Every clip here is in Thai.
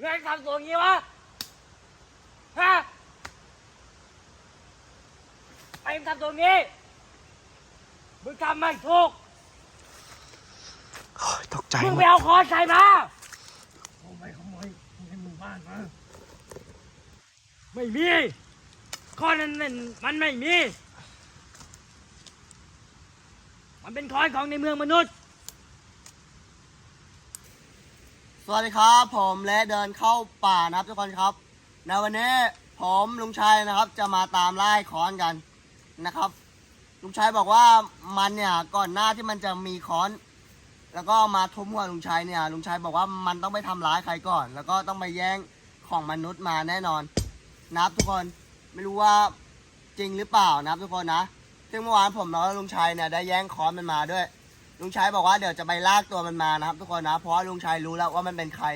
เงินทำตัวงี้วะ ฮะไอ้มึงทำตัวงี้มึงทำไม่ถูกโอ้ยตกใจมึงหมไปดเอาคอนใส่มาขโมยขโมยในหมู่บ้านมาไม่มีคอนนั้นมันมันไม่มี มันเป็นคอนของในเมืองมนุษย์ สวัสดีครับ ผมและเดินเข้าป่านะครับทุกคนครับในวันนี้ผมลุงชัยนะครับ จะมาตามไล่ค้อนกันนะครับ ลุงชัยบอกว่ามันเนี่ยก่อนหน้าที่มันจะมีค้อน แล้วก็มาทุบหัวลุงชัยเนี่ยลุงชัยบอกว่ามันต้องไปทำร้ายใครก่อน แล้วก็ต้องไปแย่งของมนุษย์มาแน่นอนนะครับทุกคนไม่รู้ว่าจริงหรือเปล่านะครับทุกคนนะซึ่งเมื่อวานผมแล้วลุงชัยเนี่ยได้แย่งค้อนมันมาด้วย ลุงชัยบอกว่าเดี๋ยวจะไปลากตัวมันมานะครับ ทุกคนนะ เพราะว่าลุงชัยรู้แล้วว่ามันเป็นใคร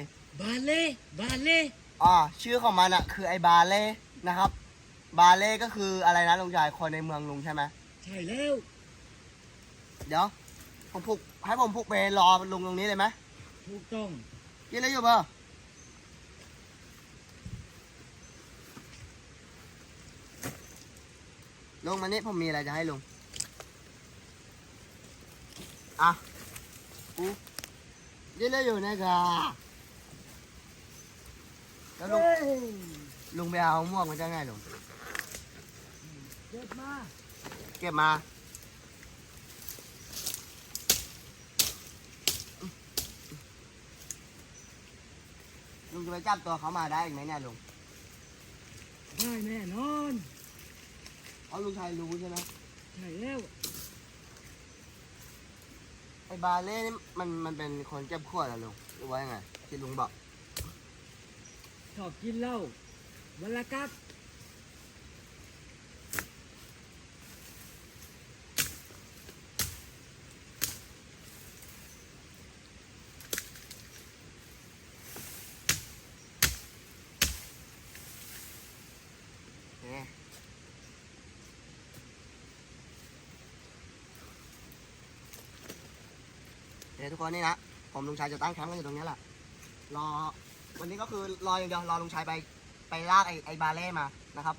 บาเล่ บาเล่ อ่าชื่อของมันอะคือไอ้บาเล่นะครับ บาเล่ก็คืออะไรนะลุงชัยคนในเมืองลุงใช่ไหมใช่แล้ว เดี๋ยว ผมผูกให้ผมผูกไปรอลุงตรงนี้เลยไหมถูกต้อง กินอะไรอยู่เปล่าลุงมานี่ผมมีอะไรจะให้ลุง อะกูกินอะไรอยู่นะครับแล้วลุงเฮ้ยลุงไปเอาม่วงมาจากไหนลุงเด็ดมา เก็บมาลุงจะไปจับตัวเขามาได้อีกไหมเนี่ยลุงได้แน่นอนเพราะลุงชายรู้ใช่ไหมใช่แล้ว ไอ้บาเล่นี่มันมันเป็นคนเก็บขวดเหรอลุงหรือว่ายังไงที่ลุงบอก ชอบกินเหล้าวันละกับ เดี๋ยวทุกคนนี่นะ ผมลุงชายจะตั้งแคมป์กันอยู่ตรงนี้แหละ รอ วันนี้ก็คือรออย่างเดียว รอลุงชายไป ไปลากไอ้ไอ้บาเล่มา นะครับ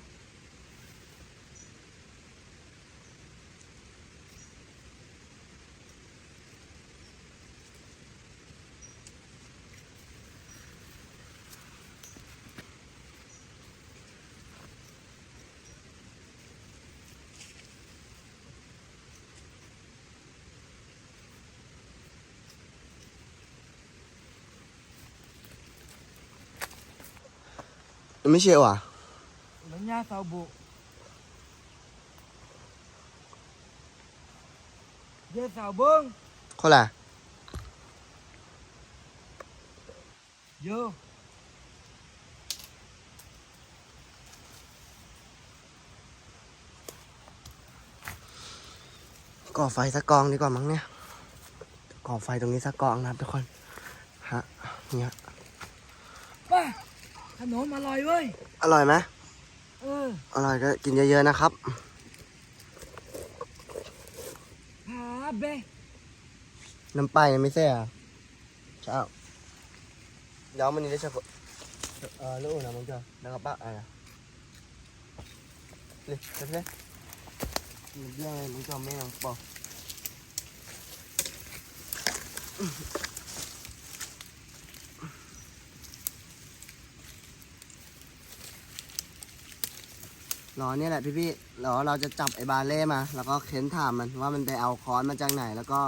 ไม่เชื่อว่ะหลังยาเสาบุเดี๋ยวเสาเบิ้งคนละเยอะก่อไฟสักกองดีกว่ามั้งเนี่ย ก่อไฟตรงนี้สักกองนะครับทุกคน ฮะ เนี่ยป้า ขนมอร่อยเว้ย อร่อยไหมเออ อร่อยก็กินเยอะๆนะครับหาเบ้น้ำปลายังไม่เสียเช้าเดี๋ยวมันนี้ได้เฉพาะเออลูกนะมึงเจอแล้วก็ป้าอะไรนะเลยเสร็จเลยมึงเรื่องอะไรมึงจำไม่ยังบอก รอเนี่ยแหละพี่ๆรอเราจะจับไอ้บาเล่มา แล้วก็เค้นถามมันว่ามันไปเอาค้อนมาจากไหน แล้วก็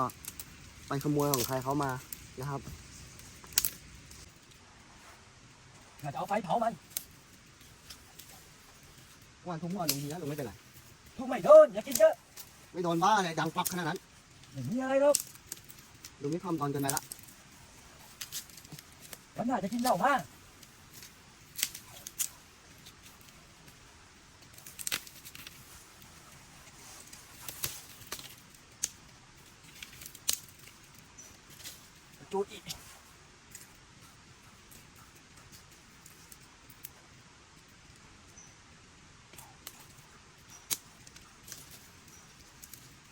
ไปขโมยของใครเขามานะครับเราจะเอาไฟเผามันวันทุ่งวันลุงทีนะลุงไม่เป็นไรทุกไม่โดนอย่ากินเยอะไม่โดนบ้าอะไรดังปักขนาดนั้นไม่มีอะไรหรอกลุงนี่ทำตอนเกินไปละวันหน้าจะกินเหล้ามา จูดอีก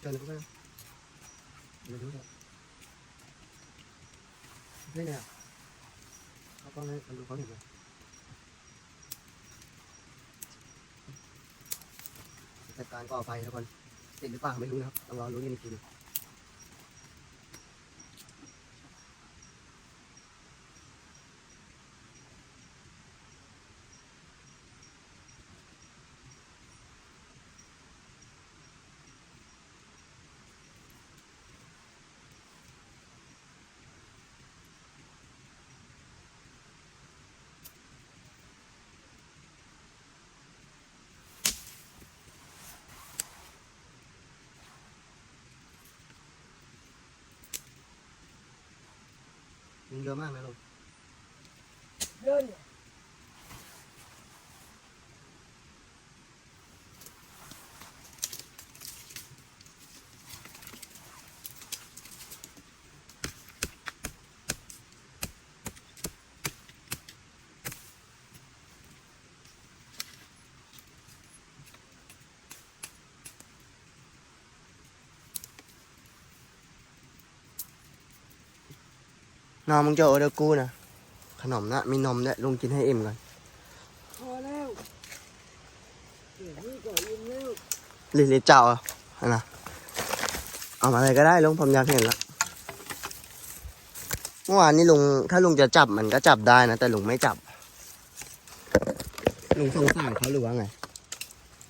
เกินเข้าไปเดี๋ยวดูเถอะนี่เนี่ยเขาต้องให้คนดูเขาเห็นเลยจัดการก่อไฟทุกคนติดหรือเปล่าไม่รู้นะครับต้องรอรู้นกันอีกที เยอะมากนะลูกเดิน น้องมึงจะโอเดอร์กูนะขนมนะมีนมด้วยลุงกินให้อิ่มก่อนพอแล้วเดี๋ยวนี้ก็อิ่มแล้วลิลิเจ้าอะอันนะเอามาอะไรก็ได้ลุงผมอยากเห็นละเมื่อวานนี้ลุงถ้าลุงจะจับมันก็จับได้นะแต่ลุงไม่จับ ลุงสงสารเขาหรือว่าไง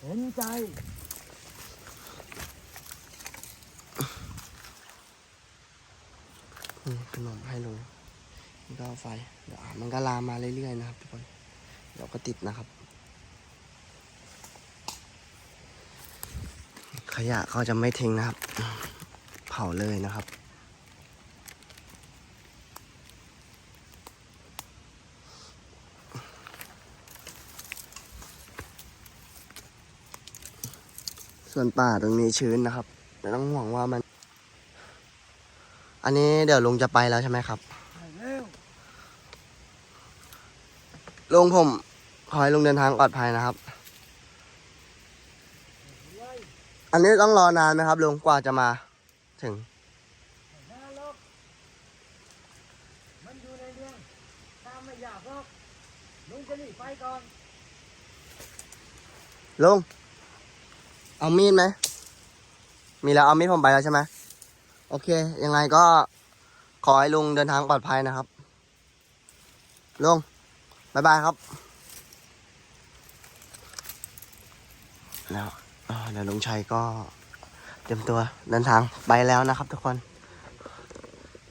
เห็นใจ ขนมให้ลุงนี่ก็ไฟเดี๋ยวมันก็ลามมาเรื่อยๆนะครับทุกคนเดี๋ยวก็ติดนะครับ ขยะเขาจะไม่ทิ้งนะครับ เผาเลยนะครับส่วนป่าตรงนี้ชื้นนะครับ แต่ต้องห่วงว่ามัน นนี้เดี๋ยวลุงจะไปแล้วใช่ไหมครับไปแล้วลุงผม ขอให้ลุงเดินทางปลอดภัยนะครับ อันนี้ต้องรอนานไหมครับลุงกว่าจะมาถึง มันอยู่ในเมืองตามไม่อยากหรอกลุงจะหนีไปก่อน ลุง เอามีดไหม มีแล้วเอามีดผมไปแล้วใช่ไหม โอเค ยังไงก็ขอให้ลุงเดินทางปลอดภัยนะครับ ลุงบายบายครับ แล้วเอ่อเดี๋ยวลุงชัยก็เตรียมตัวเดินทางไปแล้วนะครับ ทุกคน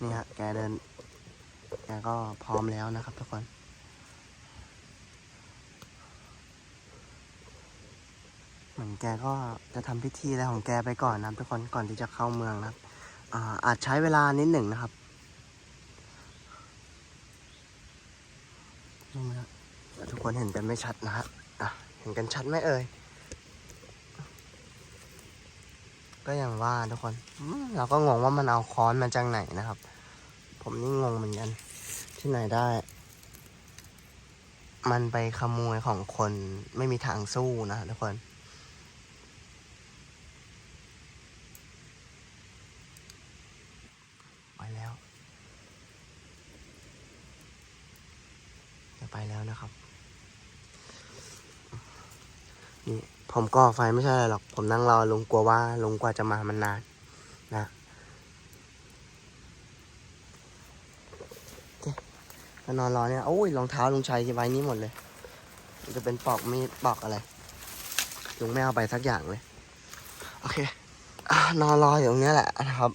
นี่ฮะ แกเดิน แกก็พร้อมแล้วนะครับ ทุกคนเหมือนแกก็จะทำพิธีอะไรของแกไปก่อนนะทุกคนก่อนที่จะเข้าเมืองนะครับ อาจใช้เวลานิดหนึ่งนะครับทุกคนเห็นกันไม่ชัดนะฮะเห็นกันชัดไหมเอ่ย ก็อย่างว่าทุกคน เราก็งงว่ามันเอาค้อนมาจากไหนนะครับ ผมนี่งงเหมือนกัน ที่ไหนได้ มันไปขโมยของคนไม่มีทางสู้นะทุกคน ไปแล้ว จะ ไปแล้วนะครับนี่ผมก่อไฟไม่ใช่อะไรหรอก ผมนั่งรอลงกลัวว่าลงกว่าจะมามันนานนะโอเคก็นอนรอเนี่ยโอ้ยรองเท้าลุงชัยไว้นี้หมดเลยมันจะเป็นปอกมีดปอกอะไรลุงไม่เอาไปสักอย่างเลย โอเคอนอนรออยู่ตรงเนี้ยแหละนะครับ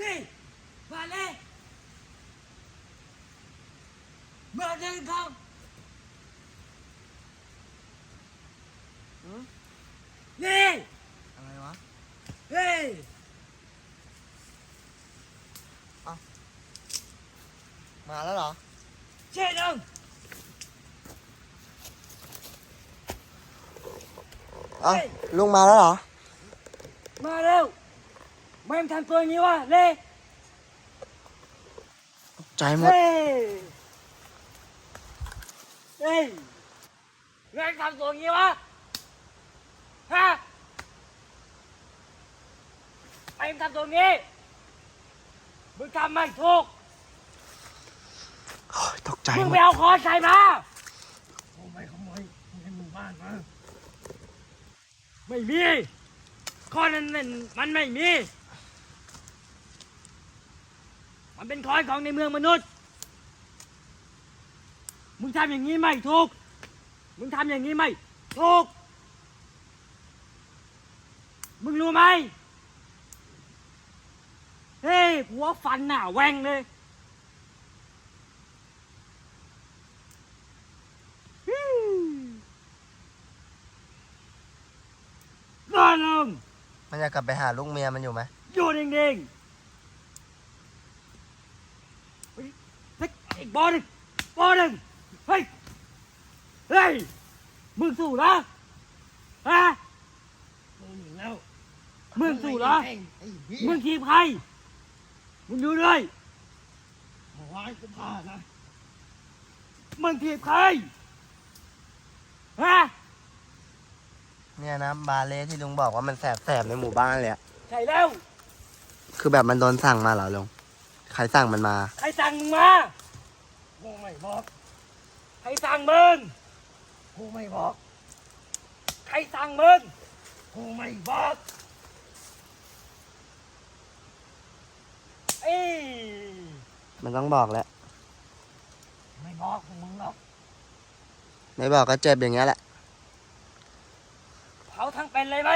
นี่มาเลยมาเดินเข้าหือนี่อะไรวะ เฮ้ยมาแล้วเหรอ เช่ดังเอ้าลุงมาแล้วเหรอ มาเร็ว ไม่ทำตัวอย่างนี้วะเล่ใจหมดเฮ้ยเฮ้ยไม่ทำตัวอย่างนี้วะฮะไม่ทำตัวอย่างนี้มึงทำไม่ถูกโอ้ยตกใจมึงหมไปด เอาคอใส่มาขโมยขโมยในหมู่บ้านมาไม่มีข้อนั้นนั่นมันไม่มี มันเป็นคอนของในเมืองมนุษย์ มึงทำอย่างนี้ไม่ถูก มึงทำอย่างนี้ไม่ถูก มึงรู้ไหม เฮ้ยหัวฟันหน้าแหว่งเลยฮึ่มนอนลงมันจะกลับไปหาลูกเมียมันอยู่ไหมอยู่นิ่งๆเฮ้ย เฮ้ยอีกบอลหนึ่งบอลหนึ่งเฮ้ย เฮ้ย มึงสู้นะฮะ มึงหนีแล้วมึงสู้นะไอ้ไอ้เหี้ยมึงทีบใคร มึงดูด้วยขอให้กูพานะมึงทีบใคร ฮะ เนี่ยนะบาเล่ที่ลุงบอกว่ามันแสบแสบๆในหมู่บ้านเลยอะใช่แล้ว คือแบบมันโดนสั่งมาเหรอลุงใครสั่งมันมา ใครสั่งมึงมา กูไม่บอก ใครสั่งมึงกูไม่บอก ใครสั่งมึงกูไม่บอกเอ้ยมันต้องบอกแหละไม่บอกพวกมึงหรอกไม่บอกก็เจ็บอย่างเงี้ยแหละ เผาทั้งเป็นเลยไหม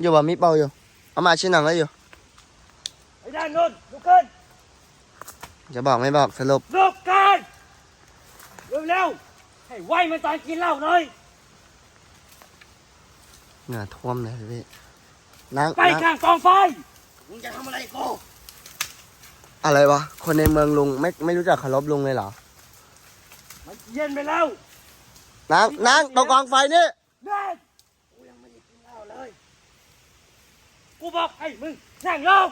อยู่บ่มีเป่าอยู่ เอามาชิ้นหนังแล้วอยู่ไอ้ด้านนู้นลุกขึ้น จะบอกไม่บอกสรุปลุกขึ้นเร็วๆให้ไวมันตอนกินเหล้าหน่อยเหงื่อท่วมเลยพี่นั่งไปนั่งข้างกองไฟมึงจะทำอะไรกูอะไรวะ คนในเมืองลุงไม่ไม่รู้จักเคารพลุงเลยเหรอ มันเย็นไปแล้วนั่งนั่งตรงกองไฟนี่เด็กกูยังไม่ได้กินเหล้าเลย กูบอกให้มึงนั่งลง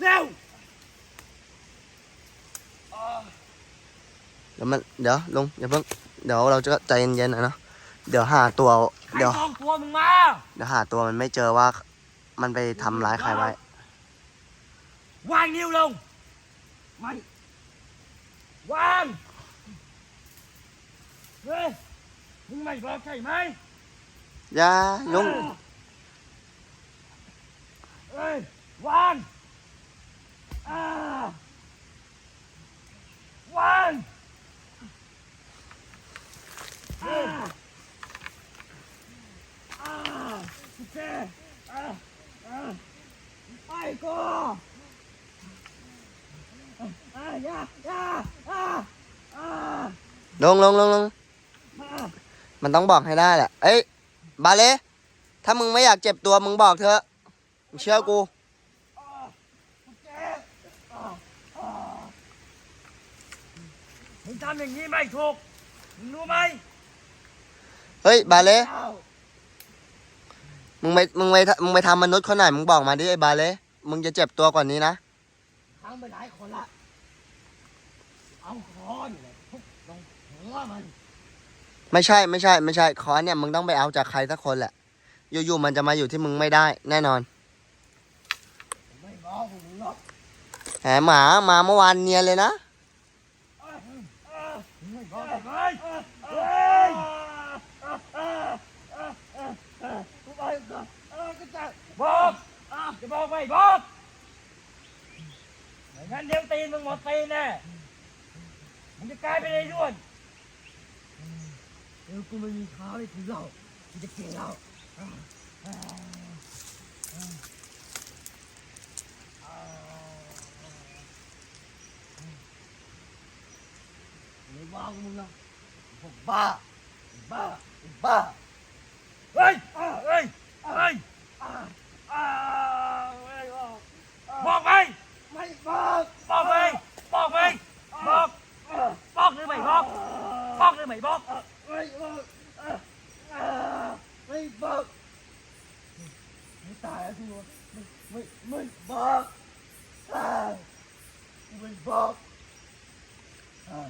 เร็ว เดี๋ยวมันเดี๋ยวลุงอย่าเพิ่งเดี๋ยวเราจะใจเย็นๆหน่อยเนาะเดี๋ยวหาตัว ใครเดี๋ยวกองตัวมึงมาเดี๋ยวหาตัวมันไม่เจอว่า มันไปทำร้ายใครไว้ วางนิ้วลงไม่วางเฮ้ยมึงไม่บอกใช่ไหมอย่าลุงเอ้ยวางอ่าวาง อ่าอ่าโอเคอ่าอ่าไปก็อ่าอย่ายาอ่าอ่าลงลงลงลงมันต้องบอกให้ได้แหละ เอ้ย บาเล่ถ้ามึงไม่อยากเจ็บตัวมึงบอกเถอะมึงเชื่อกู มึงทำอย่างนี้ไม่ถูก มึงรู้ไหม เฮ้ย บาเล่อ้าวมึงไปมึงไปมึงไปทำมนุษย์คนไหนมึงบอกมาดิไอ้บาเล่มึงจะเจ็บตัวกว่อนนี้นะทั้งไปหลายคนละเอาคอนเลยทุบลงหัวมัน ไม่ใช่ไม่ใช่ไม่ใช่คอนเนี่ยมึงต้องไปเอาจากใครสักคนแหละ อยู่ๆมันจะมาอยู่ที่มึงไม่ได้ แน่นอนกูไม่บอกพวกมึงหรอกแหมหมามาเมื่อวานเนียนเลยนะ บอกจะบอกไหมบอกไม่งั้นเดี๋ยวตีมึงหมดตีแน่มึงจะกลายเป็นไอ้ด้วนเดี๋ยวกูไม่มีเท้าเลยถือเรากูจะเกลียนเราไม่ว่ากูมึงนะบ้าบ้าบ้า mình mình bóp. À, mình bóp. À,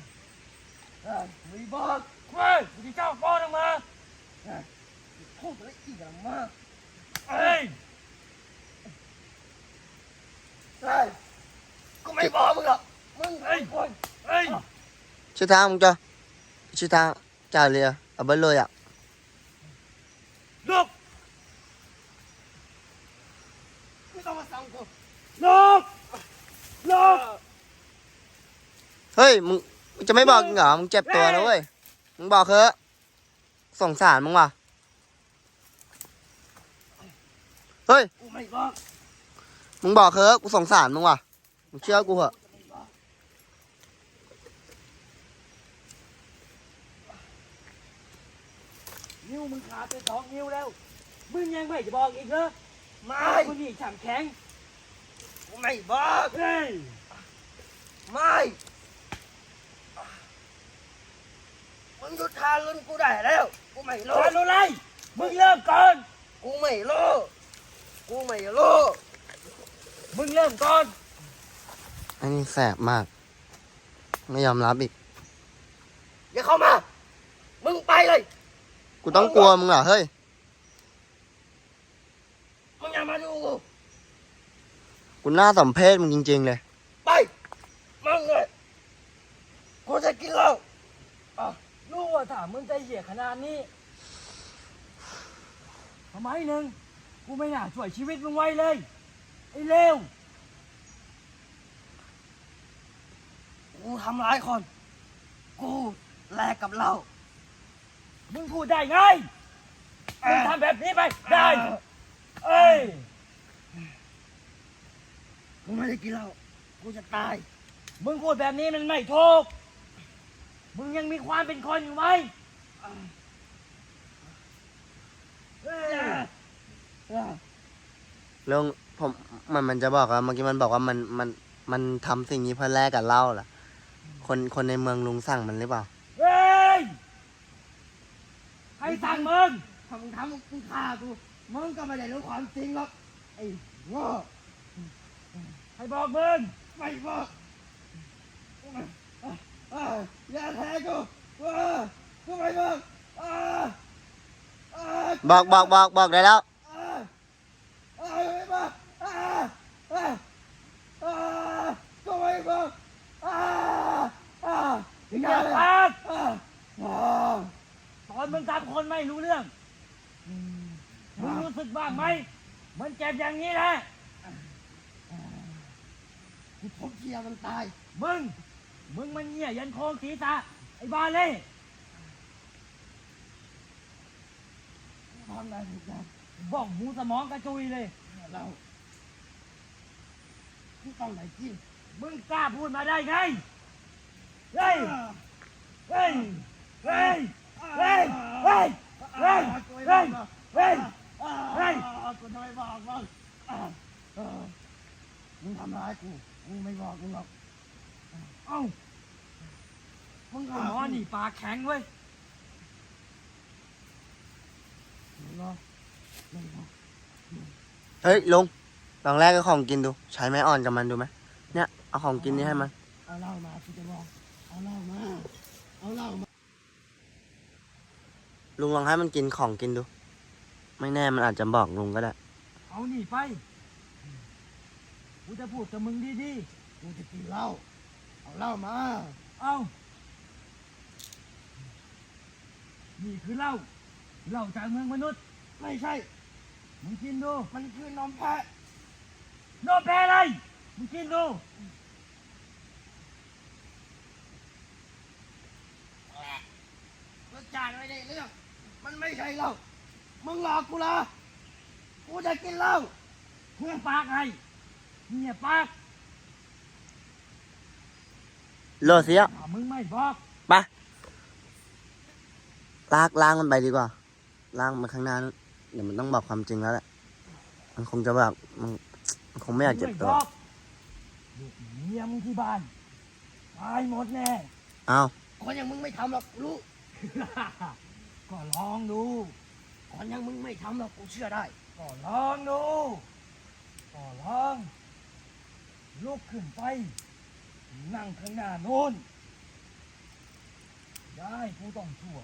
à, mình bóp. Quên mình cho con đâu mà. À, không đấy gì cả mà. Ai, ai, có mấy bóp mừng rồi mừng ê. ê. À. Chưa tham không cho? Chưa tham chào liền ở bên lôi ạ. à. ยมึงมึงจะไม่บอกจริงเหรอมึงเจ็บตัวนะเว้ยมึงบอกเถอะสงสารมึงว่ะเฮ้ยกูไม่บอกมึงบอกเถอะกูสงสารมึงว่ะมึงเชื่อกูเหอะนิ้วมึงขาดไปสองนิ้วแล้ว มึงยังไม่จะบอกอีกเหรอไม่ไอ้คนนี้ฉ่ำแข็งกูไม่บอกเฮ้ยไม่มึ งหยุดทารุนกูได้แล้ว กูไม่รู้ทานอะไร มึงเริ่มก่อน กูไม่รู้กูไม่รู้มึงเริ่มก่อน อันนี้แสบมาก ไม่ยอมรับอีก อย่าเข้ามา มึงไปเลย กูต้องกลัวมึงเหรอเฮ้ย มึงอย่ามาดูกูกูน่าสมเพชมึงจริงๆเลย ไป มึงเลย กูจะกินเหล้ารู้ว่าถ้า มึงใจเหี้ยขนาดนี้ทำไมหนึ่งกูไม่น่าช่วยชีวิตมึงไว้เลย ไอ้เลวกูทำร้ายคน กูแลกกับเหล้ามึงพูดได้ไง มึงทำแบบนี้ไป ได้ เอ้ย กูไม่ได้กินเหล้ากูจะตาย มึงพูดแบบนี้มันไม่ถูก มึงยังมีความเป็นคนอยู่ไหมเอ้ยเรื่องผมมันมันจะบอกว่าเมื่อกี้มันบอกว่ามันมันมันทำสิ่งนี้เพื่อแลกกับเหล้าล่ะ คนคนในเมืองลุงสั่งมันหรือเปล่าเฮ้ยใครสั่งมึงถ้ามึงทำมึงฆ่ากูมึงก็ไม่ได้รู้ความจริงหรอกไอ้โง่ใครบอกมึงไม่บอกเอย่าแทงกูกูมึงบอกบอกบอกบอกได้แล้วตอนมึงสาคนไม่รู้เรื่องมึงรู้สึกบ้างไหมมันเจ็บอย่างนี้แหละกูทบเทียมัตาย มึง มึงมันเหี้ยยันโคงศีรษะไอ้บาเล่ทำอะไรทุกอย่างบ้องหูสมองกระจุยเลย เรากูต้องไหนกินมึงกล้าพูดมาได้ไง เฮ้ย เฮ้ย เฮ้ย เฮ้ย เฮ้ย เฮ้ย เฮ้ย เฮ้ย เฮ้ยกูทำไมบอกมึงมึงทำร้ายกูกูไม่บอกมึงหรอก เอ้ามึงไอ้หมอนี่ปากแข็งเว้ยไม่บอกไม่บอกเฮ้ยลุงลองแลกกับของกินดู ใช้ไม้อ่อนกับมันดูไหมเนี่ยเอาของกินนี้ให้มัน เอาเหล้ามากูจะบอกเอาเหล้ามา เอาเหล้ามา ลุงลองให้มันกินของกินดู ไม่แน่มันอาจจะบอกลุงก็ได้ เอานี่ไป กูจะพูดกับมึงดีกูจะกินเหล้า เอาเหล้ามาๆเอานี่คือเหล้า เหล้าจากเมืองมนุษย์ ไม่ใช่ มึงกินดู มันคือนมแพะโนแพ้อะไร มึงกินดู รสชาติไม่ได้เรื่อง มันไม่ใช่เหล้า มึงหลอกกูเหรอกูจะกินเหล้าเพื่อปากให้เนี่ยปาก โลเสียถ้ามึงไม่บอกไปกลากล่างมันไปดีกว่าล่างมันข้างหน้านู้นเดี๋ยวมันต้องบอกความจริงแล้วแหละ มันคงจะแบบมันมันคงไม่อยากเจ็บตัวไม่บอกลูกเมียมึงที่บ้านตายหมดแน่อ้าวคนอย่างมึงไม่ทำหรอกรู้ ก็ลองดู คนอย่างมึงไม่ทำหรอกกูเชื่อได้ ก็ลองดู ก็ลอง ลุกขึ้นไป นั่งข้างหน้าโน้น ได้กูต้องชั่ว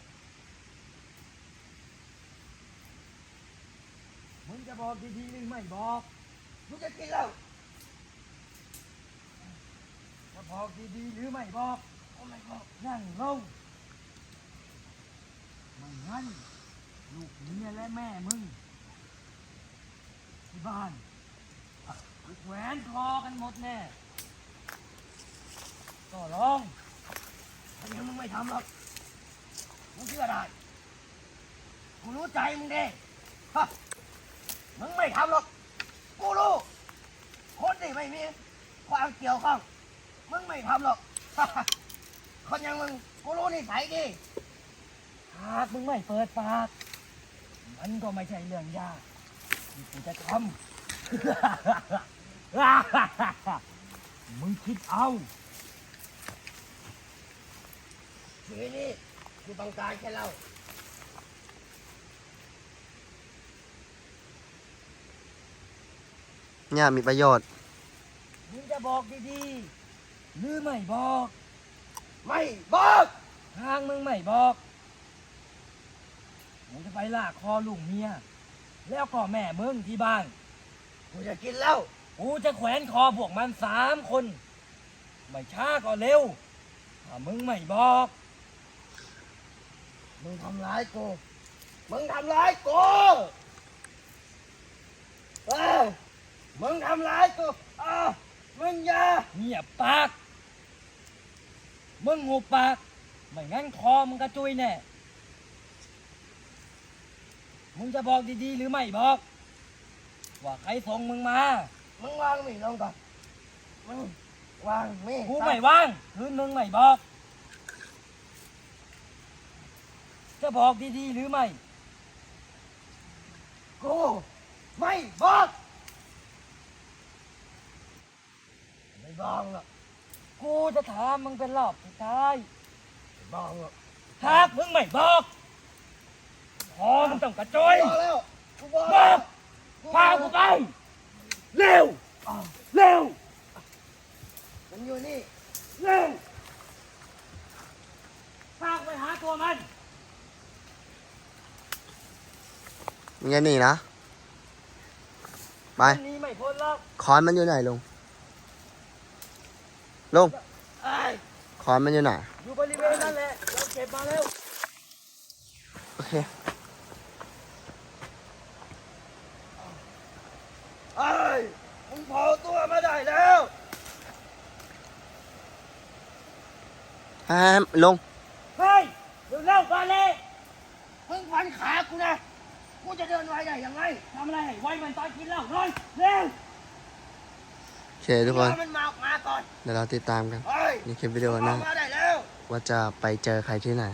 มึงจะบอกดีๆหรือไม่บอกกูจะกินแล้วจะบอกดีๆหรือไม่บอกโอ้ไม่บอกนั่งลงไม่งั้นลูกเมียและแม่มึง ที่บ้านแหวนคอกันหมดแน่ ก็ลองคนอย่างมึงไม่ทำหรอกกูเชื่อได้กูรู้ใจมึงด้ฮะมึงไม่ทำหรอก กูรู้ คนที่ไม่มีความเกี่ยวข้อง มึงไม่ทำหรอกคนอย่างมึง กูรู้นิสัยดีหากมึงไม่เปิดปาก มันก็ไม่ใช่เรื่องยากที่กูจะทำ มึงคิดเอา ชีวิตนี้กูต้องการแค่เราเนี่ยมีประโยชน์มึงจะบอกดีๆหรือไม่บอก ไม่บอกทางมึงไม่บอกมึงจะไปลากคอลุงเมียแล้วก็แม่มึงที่บ้านกูจะกินแล้วกูจะแขวนคอพวกมันสามคน ไม่ช้าก็เร็วถ้ามึงไม่บอก มึงทำร้ายกู มึงทำร้ายกูเอ้ยมึงทำร้ายกูอ้าวมึงอย่าเงียบปาก มึงหูปาก ไม่งั้นคอมึงกระจุยแน่ มึงจะบอกดีๆ หรือไม่บอก ว่าใครส่งมึงมา มึงวางมีดลงก่อน มึงวางมีดกูไม่ว่าง คืนมึงไม่บอก จะบอกดีๆหรือไม่ กูไม่บอก ไม่บอกหรอกกูจะถามมึงเป็นรอบสุดท้ายไม่บอกหรอกหากมึงไม่บอกคอมึงต้องกระจุยบอกแล้วกูบอกบแล้อวกพากูไป เร็ว เร็วมันอยู่นี่ เร็วพากูไปหาตัวมัน มึงจะหนีนะ ไปมันหนี้ไม่พ้นหรอกคอนมันอยู่ไหนลุง ลุงไอ้ยคอนมันอยู่ไหน อยู่บริเวณนั่นแหละเราเก็บมาแล้ว โอเคไอ้ยมึงโผล่ตัวมาได้แล้วแฮมลุง เฮ้ยเร็วเร็วๆมาเลยมึงฟันขากูนะ กูจะเดินไหวได้ยังไงทำอะไรให้ไว้มันตอนกินเหล้าหน่อยเร็วโอเคทุกคนรอมันมาออกมาก่อนเดี๋ยวเราติดตามกันเฮ้ยในคลิปวิดีโออหน้าอกมาได้แล้ว ว่าจะไปเจอใครที่ไหน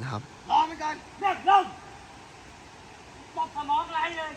นะครับ รอมันก่อนเด็กลงตบสมองไหลเลย